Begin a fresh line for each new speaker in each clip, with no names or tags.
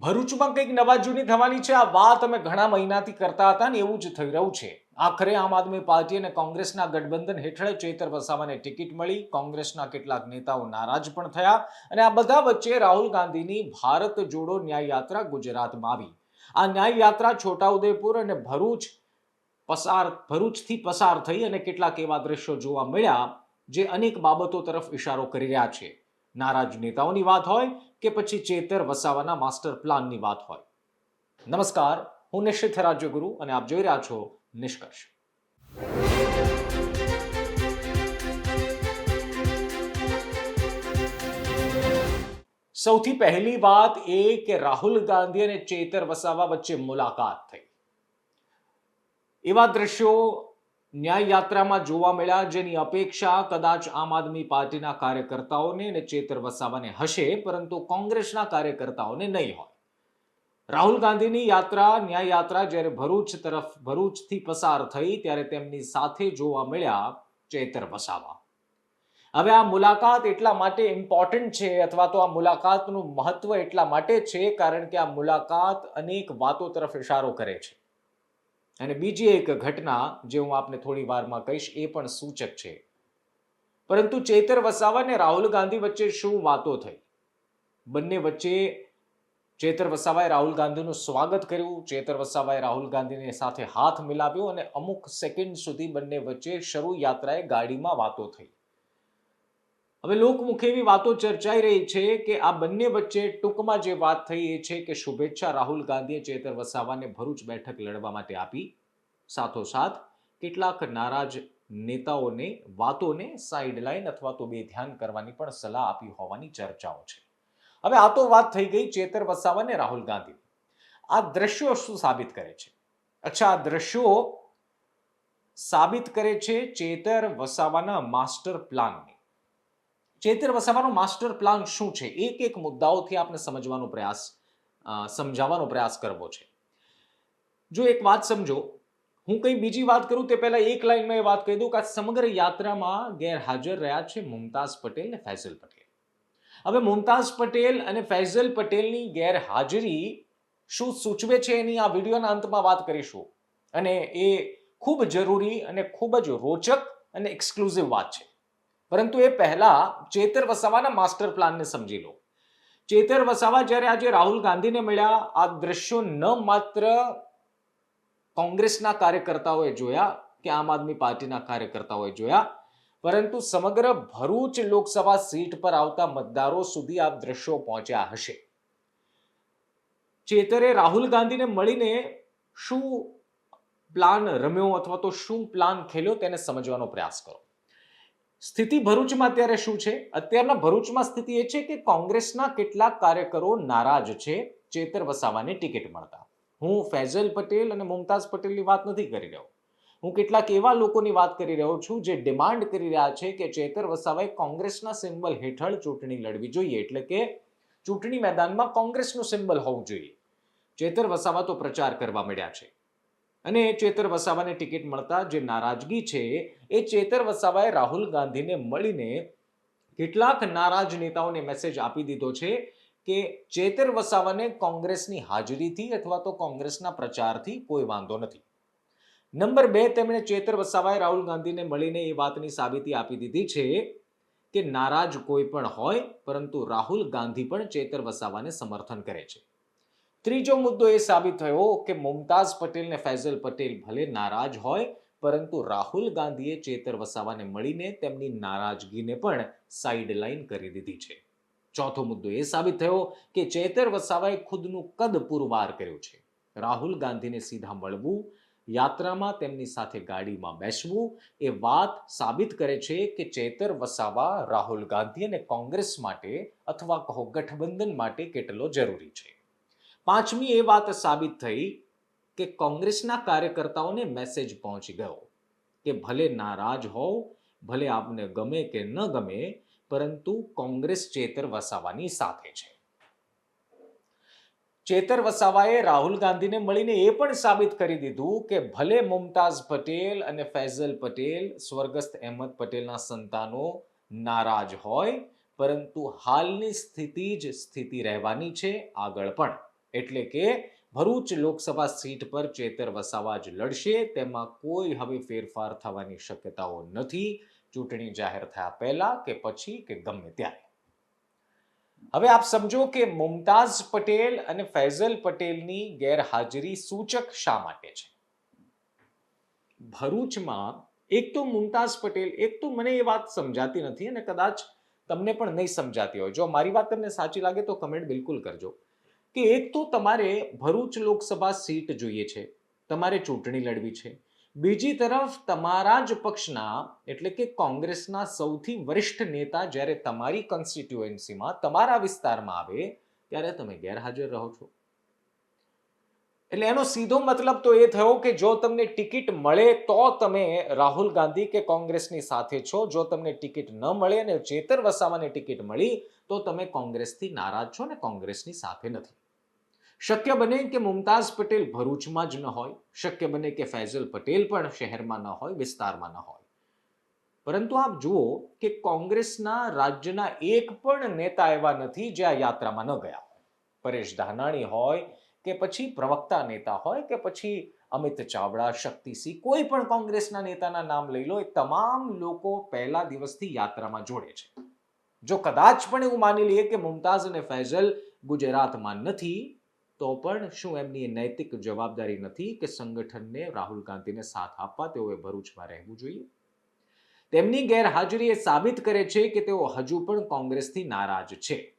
ભરૂચમાં કંઈક નવા જૂની થવાની છે. આ વાત અમે ઘણા મહિનાથી કરતા હતા ને એવું જ થઈ રહ્યું છે. આખરે આમ આદમી પાર્ટી અને કોંગ્રેસના ગઠબંધન હેઠળ ચેતર વસાવાને ટિકિટ મળી. કોંગ્રેસના કેટલાક નેતાઓ નારાજ પણ થયા અને આ બધા વચ્ચે રાહુલ ગાંધીની ભારત જોડો ન્યાય યાત્રા ગુજરાતમાં આવી. આ ન્યાય યાત્રા છોટાઉદેપુર અને ભરૂચ પસાર, ભરૂચથી પસાર થઈ અને કેટલાક એવા દ્રશ્યો જોવા મળ્યા. જે અનેક બાબતો તરફ ઇશારો કરી રહ્યા છે. નારાજ નેતાઓની વાત હોય કે પછી ચેતર વસાવાના માસ્ટર પ્લાનની વાત હોય. નમસ્કાર, હું નિશ્ચિત રાજ્યગુરુ અને આપ જોઈ રહ્યા છો નિષ્કર્ષ. સૌથી પહેલી વાત એ કે રાહુલ ગાંધી અને ચેતર વસાવા વચ્ચે મુલાકાત થઈ. એવા દ્રશ્યો ન્યાય યાત્રામાં જોવા મળ્યા, જેની અપેક્ષા કદાચ આમ આદમી પાર્ટીના કાર્યકર્તાઓને અને ચેતર વસાવાને હશે, પરંતુ કોંગ્રેસના કાર્યકર્તાઓને નહીં હોય. રાહુલ ગાંધીની યાત્રા ન્યાય યાત્રા જ્યારે ભરૂચ તરફ, ભરૂચથી પસાર થઈ, ત્યારે તેમની સાથે જોવા મળ્યા ચેતર વસાવા. હવે આ મુલાકાત એટલા માટે ઇમ્પોર્ટન્ટ છે, અથવા તો આ મુલાકાતનું મહત્વ એટલા માટે છે, કારણ કે આ મુલાકાત અનેક વાતો તરફ ઇશારો કરે છે. અને બીજી એક ઘટના જે હું આપને થોડી વારમાં કહીશ, એ પણ સૂચક છે. પરંતુ ચેતર વસાવા અને રાહુલ ગાંધી વચ્ચે શું વાતો થઈ? બંને વચ્ચે ચેતર વસાવાએ રાહુલ ગાંધીનું સ્વાગત કર્યું. ચેતર વસાવાએ રાહુલ ગાંધીની સાથે હાથ મિલાવ્યો અને અમુક સેકન્ડ સુધી બંને વચ્ચે શરૂ યાત્રાએ ગાડીમાં વાતો થઈ. હવે લોકમુખે એવી વાતો ચર્ચાઈ રહી છે કે આ બંને વચ્ચે ટૂંકમાં જે વાત થઈ એ છે કે શુભેચ્છા રાહુલ ગાંધીએ ચેતર વસાવાને ભરૂચ બેઠક લડવા માટે આપી. સાથોસાથ કેટલાક નારાજ નેતાઓને વાતોને સાઇડલાઇન અથવા તો બે ધ્યાન કરવાની પણ સલાહ આપી હોવાની ચર્ચાઓ છે. હવે આ તો વાત થઈ ગઈ ચેતર વસાવા અને રાહુલ ગાંધી. આ દ્રશ્યો શું સાબિત કરે છે? અચ્છા, આ દ્રશ્યો સાબિત કરે છે ચેતર વસાવાના માસ્ટર પ્લાનને. ચેતર વસાવાનો માસ્ટર પ્લાન શું છે? એક એક મુદ્દાઓથી આપણે સમજવાનો પ્રયાસ સમજાવવાનો પ્રયાસ કરવો છે. જો એક વાત સમજો, હું કંઈ બીજી વાત કરું તે પહેલાં એક લાઈનમાં એ વાત કહી દઉં કે આ સમગ્ર યાત્રામાં ગેરહાજર રહ્યા છે મુમતાઝ પટેલ અને ફૈઝલ પટેલ. હવે મુમતાઝ પટેલ અને ફૈઝલ પટેલની ગેરહાજરી શું સૂચવે છે એની આ વિડીયોના અંતમાં વાત કરીશું. અને એ ખૂબ જરૂરી અને ખૂબ જ રોચક અને એક્સક્લુઝિવ વાત છે. પરંતુ એ પહેલા ચેતર વસાવાના માસ્ટર પ્લાનને સમજી લો. ચેતર વસાવા જ્યારે આજે રાહુલ ગાંધીને મળ્યા, આ દ્રશ્યો ન માત્ર કોંગ્રેસના કાર્યકર્તાઓએ જોયા કે આમ આદમી પાર્ટીના કાર્યકર્તાઓએ જોયા, પરંતુ સમગ્ર ભરૂચ લોકસભા સીટ પર આવતા મતદારો સુધી આ દ્રશ્યો પહોંચ્યા હશે. ચેતરે રાહુલ ગાંધીને મળીને શું પ્લાન રમ્યો અથવા તો શું પ્લાન ખેલ્યો તેને સમજવાનો પ્રયાસ કરો. સ્થિતિ ભરૂચમાં અત્યારે શું છે? અત્યારના ભરૂચમાં સ્થિતિ એ છે કે કોંગ્રેસના કેટલાક કાર્યકરો નારાજ છે, ચેતર વસાવાને ટિકિટ મળતા. હું ફૈઝલ પટેલ અને મુમતાઝ પટેલની વાત નથી કરી રહ્યો. હું કેટલાક એવા લોકોની વાત કરી રહ્યો છું જે ડિમાન્ડ કરી રહ્યા છે કે ચેતર વસાવાએ કોંગ્રેસના સિમ્બલ હેઠળ ચૂંટણી લડવી જોઈએ, એટલે કે ચૂંટણી મેદાનમાં કોંગ્રેસનું સિમ્બલ હોવું જોઈએ. ચેતર વસાવા તો પ્રચાર કરવા મળ્યા છે. અને ચેતર વસાવાને ટિકિટ મળતા જે નારાજગી છે, એ ચેતર વસાવાએ રાહુલ ગાંધીને મળીને કેટલાક નારાજ નેતાઓને મેસેજ આપી દીધો છે કે ચેતર વસાવાને કોંગ્રેસની હાજરીથી અથવા તો કોંગ્રેસના પ્રચારથી કોઈ વાંધો નથી. નંબર બે, તેમણે ચેતર વસાવાએ રાહુલ ગાંધીને મળીને એ વાતની સાબિતી આપી દીધી છે કે નારાજ કોઈ પણ હોય, પરંતુ રાહુલ ગાંધી પણ ચેતર વસાવાને સમર્થન કરે છે. ત્રીજો મુદ્દો એ સાબિત થયો કે મુમતાઝ પટેલ ને ફૈઝલ પટેલ ભલે નારાજ હોય, પરંતુ રાહુલ ગાંધીએ ચેતર વસાવાને મળીને તેમની નારાજગીને પણ સાઇડ લાઈન કરી દીધી છે. ચોથો મુદ્દો એ સાબિત થયો કે ચેતર વસાવાએ ખુદનું કદ પુરવાર કર્યું છે. રાહુલ ગાંધીને સીધા મળવું, યાત્રામાં તેમની સાથે ગાડીમાં બેસવું, એ વાત સાબિત કરે છે કે ચેતર વસાવા રાહુલ ગાંધી અને કોંગ્રેસ માટે અથવા કહો ગઠબંધન માટે કેટલો જરૂરી છે. પાંચમી એ વાત સાબિત થઈ કે કોંગ્રેસના કાર્યકર્તાઓને મેસેજ પહોંચી ગયો કે ભલે નારાજ હોવ, ભલે આપને ગમે કે ન ગમે, પરંતુ કોંગ્રેસ ચેતર વસાવાની સાથે છે. ચેતર વસાવાએ રાહુલ ગાંધીને મળીને એ પણ સાબિત કરી દીધું કે ભલે મુમતાઝ પટેલ અને ફૈઝલ પટેલ, સ્વર્ગસ્થ અહેમદ પટેલના સંતાનો નારાજ હોય, પરંતુ હાલની સ્થિતિ જ સ્થિતિ રહેવાની છે આગળ પણ. એટલે કે ભરૂચ લોકસભા સીટ પર ચેતર વસાવા જ લડશે. તેમાં કોઈ હવે ફેરફાર થવાની શક્યતાઓ નથી. ચૂંટણી જાહેર થયા પહેલા કે પછી કે ગમે ત્યારે. હવે આપ સમજો કે મુમતાઝ પટેલ અને ફૈઝલ પટેલની ગેરહાજરી સૂચક શા માટે છે? ભરૂચમાં એક તો મુમતાઝ પટેલ, એક તો મને એ વાત સમજાતી નથી અને કદાચ તમને પણ નહીં સમજાતી હોય. જો મારી વાત તમને સાચી લાગે તો કમેન્ટ બિલકુલ કરજો. કે એક તો તમારે ભરૂચ લોકસભા સીટ જોઈએ છે, તમારે ચૂંટણી લડવી છે. બીજી તરફ તમારા જ પક્ષના, એટલે કે કોંગ્રેસના સૌથી વરિષ્ઠ નેતા જ્યારે તમારી કોન્સ્ટિટ્યુએન્સીમાં તમારા વિસ્તારમાં આવે, ત્યારે તમે ગેરહાજર રહો છો. એટલે એનો સીધો મતલબ તો એ થયો કે જો તમને ટિકિટ મળે તો તમે રાહુલ ગાંધી કે કોંગ્રેસની સાથે છો, જો તમને ટિકિટ ન મળે અને ચેતર વસાવાને ટિકિટ મળી, તો તમે કોંગ્રેસથી નારાજ છો ને કોંગ્રેસની સાથે નથી. શક્ય બને કે મુમતાઝ પટેલ ભરૂચમાં જ ન હોય, શક્ય બને કે ફૈઝલ પટેલ પણ શહેરમાં ન હોય, વિસ્તારમાં ન હોય. પરંતુ આપ જુઓ કે કોંગ્રેસના રાજ્યના એક પણ નેતા એવા નથી જે આ યાત્રામાં ન ગયા હોય. પરેશ ધાનાણી હોય કે પછી પ્રવક્તા નેતા હોય કે પછી અમિત ચાવડા, શક્તિસિંહ, કોઈ પણ કોંગ્રેસના નેતાના નામ લઈ લો, એ તમામ લોકો પહેલા દિવસથી યાત્રામાં જોડે છે. જો કદાચ પણ એવું માની લઈએ કે મુમતાઝ અને ફૈઝલ ગુજરાતમાં નથી તો પણ શું એમની નૈતિક જવાબદારી નથી કે સંગઠનને રાહુલ ગાંધીને સાથ આપવા તેઓએ ભરૂચમાં રહેવું જોઈએ? તેમની ગેરહાજરી એ સાબિત કરે છે કે તેઓ હજુ પણ કોંગ્રેસથી નારાજ છે.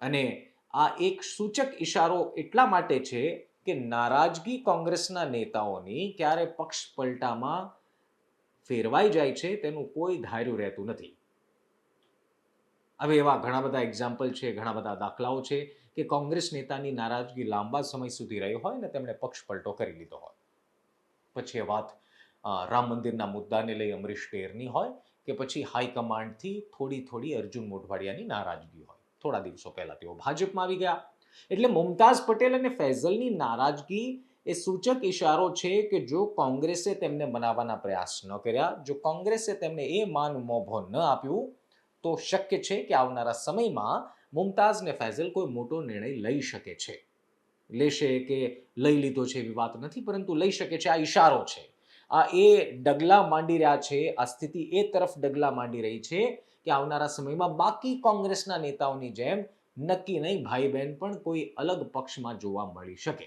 અને આ એક સૂચક ઇશારો એટલા માટે છે કે નારાજગી કોંગ્રેસના નેતાઓની ક્યારે પક્ષ પલટામાં ફેરવાઈ જાય છે તેનું કોઈ ધાર્યું રહેતું નથી. હવે એવા ઘણા બધા એક્ઝામ્પલ છે, ઘણા બધા દાખલાઓ છે કે કોંગ્રેસ નેતાની નારાજગી લાંબા સમય સુધી રહી હોય ને તેમણે પક્ષ પલટો કરી લીધો હોય. પછી એ વાત રામ મંદિરના મુદ્દાને લઈ અમરીશ ટેરની હોય કે પછી હાઈકમાન્ડથી થોડી થોડી અર્જુન મોઢવાડિયાની નારાજગી હોય. થોડા દિવસો પહેલા તેઓ ભાજપમાં આવી ગયા. એટલે મુમતાઝ પટેલ અને ફૈઝલની નારાજગી એ સૂચક ઇશારો છે કે જો કોંગ્રેસે તેમને બનાવવાના પ્રયાસ ન કર્યા, જો કોંગ્રેસે તેમને એ માન મોભો ન આપ્યું તો શક્ય છે કે આવનારા સમયમાં મુમતાઝ ને ફૈઝલ કોઈ મોટો નિર્ણય લઈ શકે છે. લેશે કે લઈ લીધો છે એવી વાત નથી, પરંતુ લઈ શકે છે. આ ઈશારો છે. આ એ ડગલા માંડી રહ્યા છે. આ સ્થિતિ એ તરફ ડગલા માંડી રહી છે કે આવનારા સમયમાં બાકી કોંગ્રેસના નેતાઓની જેમ નક્કી નહીં ભાઈ બહેન પણ કોઈ અલગ પક્ષમાં જોવા મળી શકે.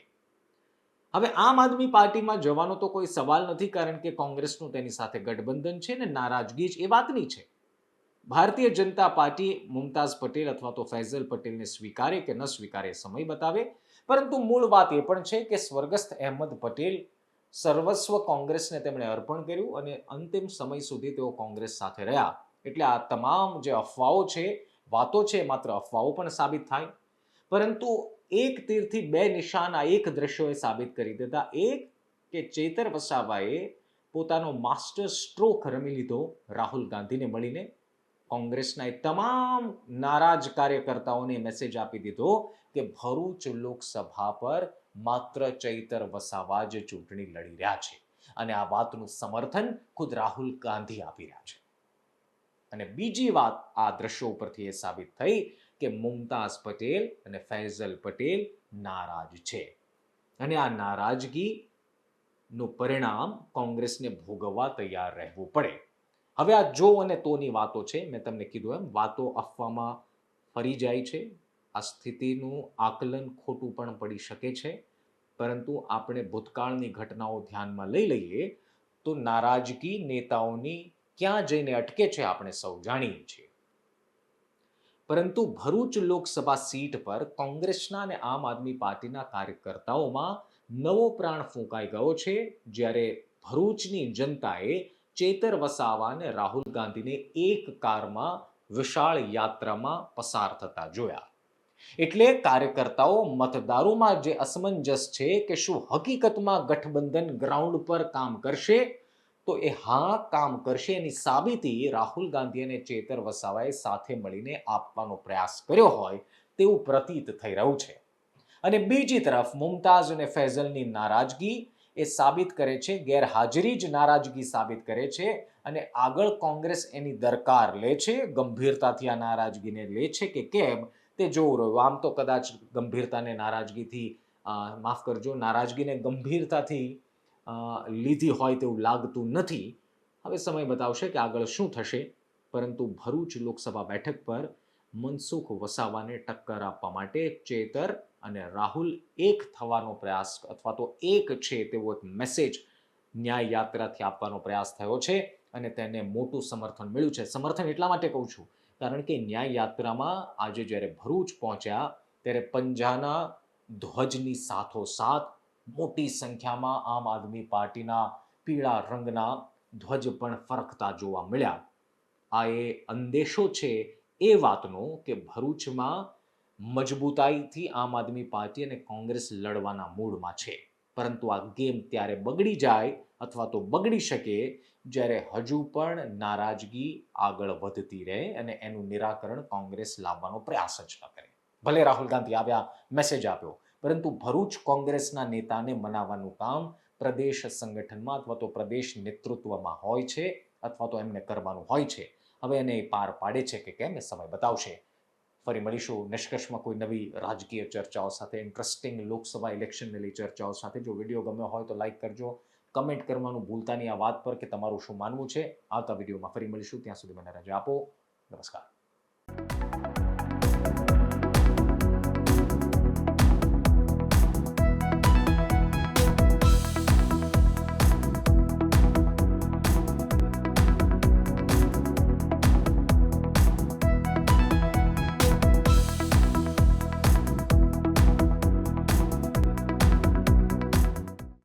હવે આમ આદમી પાર્ટીમાં જવાનો તો કોઈ સવાલ નથી, કારણ કે કોંગ્રેસનું તેની સાથે ગઠબંધન છે ને નારાજગી જ એ વાતની છે. ભારતીય જનતા પાર્ટી મુમતાઝ પટેલ અથવા તો ફૈઝલ પટેલને સ્વીકારે કે ન સ્વીકારે સમય બતાવે. પરંતુ મૂળ વાત એ પણ છે કે સ્વર્ગસ્થ અહેમદ પટેલ સર્વસ્વ કોંગ્રેસને તેમણે અર્પણ કર્યું અને અંતિમ સમય સુધી તેઓ કોંગ્રેસ સાથે રહ્યા. એટલે આ તમામ જે અફવાઓ છે, વાતો છે માત્ર અફવાઓ પણ સાબિત થાય. પરંતુ એક તીરથી બે નિશાન આ એક દ્રશ્યોએ સાબિત કરી દેતા. એક કે ચેતર વસાવાએ પોતાનો માસ્ટર સ્ટ્રોક રમી લીધો રાહુલ ગાંધીને મળીને. કોંગ્રેસના એ તમામ નારાજ કાર્યકર્તાઓને મેસેજ આપી દીધો કે ભરૂચ લોકસભા પર માત્ર ચૈતર વસાવા જ ચૂંટણી લડી રહ્યા છે. અને આ વાતનું સમર્થન ખુદ રાહુલ ગાંધી આપી રહ્યા છે. અને બીજી વાત આ દ્રશ્યો ઉપરથી એ સાબિત થઈ કે મુમતાઝ પટેલ અને ફૈઝલ પટેલ નારાજ છે. અને આ નારાજગી નું પરિણામ કોંગ્રેસને ભોગવવા તૈયાર રહેવું પડે. હવે આ જો અને તોની વાતો છે, મેં તમને કીધું એમ, વાતો અફવામાં ફરી જાય છે, આ સ્થિતિનું આકલન ખોટું પણ પડી શકે છે, પરંતુ આપણે ભૂતકાળની ઘટનાઓ ધ્યાનમાં લઈ લઈએ તો નારાજગી નેતાઓની ક્યાં જઈને અટકે છે આપણે સૌ જાણીએ છીએ. પરંતુ ભરૂચ લોકસભા સીટ પર કોંગ્રેસના અને આમ આદમી પાર્ટીના કાર્યકર્તાઓમાં નવો પ્રાણ ફૂંકાઈ ગયો છે, જ્યારે ભરૂચની જનતાએ ચેતર વસાવા અને રાહુલ ગાંધીને એક કારમાં વિશાળ યાત્રામાં પસાર થતા જોયા. એટલે કાર્યકર્તાઓ મતદારોમાં જે અસમંજસ છે કે શું હકીકતમાં ગઠબંધન ગ્રાઉન્ડ પર કામ કરશે, તો એ હા કામ કરશે એની સાબિતી રાહુલ ગાંધી અને ચેતર વસાવાએ સાથે મળીને આપવાનો પ્રયાસ કર્યો હોય તેવું પ્રતીત થઈ રહ્યું છે. અને બીજી તરફ મુમતાઝ અને ફૈઝલની નારાજગી એ સાબિત કરે છે, ગેરહાજરી જ નારાજગી સાબિત કરે છે અને આગળ કોંગ્રેસ એની દરકાર લે છે, ગંભીરતાથી આ નારાજગીને લે છે કે કેમ તે જોવું રહ્યું. આમ તો કદાચ ગંભીરતાને નારાજગીથી માફ કરજો, નારાજગીને ગંભીરતાથી લીધી હોય તેવું લાગતું નથી. હવે સમય બતાવશે કે આગળ શું થશે. પરંતુ ભરૂચ લોકસભા બેઠક પર મનસુખ વસાવાને ટક્કર આપવા માટે ચેતર અને રાહુલ એક થવાનો પ્રયાસ અથવા તો એક છે તેવો એક મેસેજ ન્યાય યાત્રાથી આપવાનો પ્રયાસ થયો છે અને તેને મોટું સમર્થન મળ્યું છે. સમર્થન એટલા માટે કહું છું, કારણ કે ન્યાય યાત્રામાં આજે જ્યારે ભરૂચ પહોંચ્યા, ત્યારે પંજાના ધ્વજની સાથોસાથ મોટી સંખ્યામાં આમ આદમી પાર્ટીના પીળા રંગના ધ્વજ પણ ફરકતા જોવા મળ્યા. આ એ અંદેશો છે એ વાતનો કે ભરૂચમાં મજબૂતાઈથી આમ આદમી પાર્ટી અને કોંગ્રેસ લડવાના મૂડમાં છે. પરંતુ આ ગેમ ત્યારે બગડી જાય અથવા તો બગડી શકે જ્યારે હજુ પણ નારાજગી આગળ વધતી રહે અને એનું નિરાકરણ કોંગ્રેસ લાવવાનો પ્રયાસ જ ન કરે. ભલે રાહુલ ગાંધી આવ્યા મેસેજ આપ્યો, પરંતુ ભરૂચ કોંગ્રેસના નેતાને મનાવવાનું કામ પ્રદેશ સંગઠનમાં અથવા તો પ્રદેશ નેતૃત્વમાં હોય છે અથવા તો એમને કરવાનું હોય છે. હવે એને એ પાર પાડે છે કે કેમ એ સમય બતાવશે. ફરી મળીશું. નિષ્કર્ષમાં કોઈ નવી રાજકીય ચર્ચાઓ સાથે ઇન્ટરેસ્ટિંગ લોકસભા ઇલેક્શનને ચર્ચાઓ સાથે. જો વીડિયો ગમ્યો હોય તો લાઈક કરજો. કમેન્ટ કરવાનું ભૂલતા નહીં આ વાત પર કે તમારું શું માનવું છે. આવતા વિડીયોમાં ફરી મળીશું. ત્યાં સુધી મને રજા આપો. નમસ્કાર.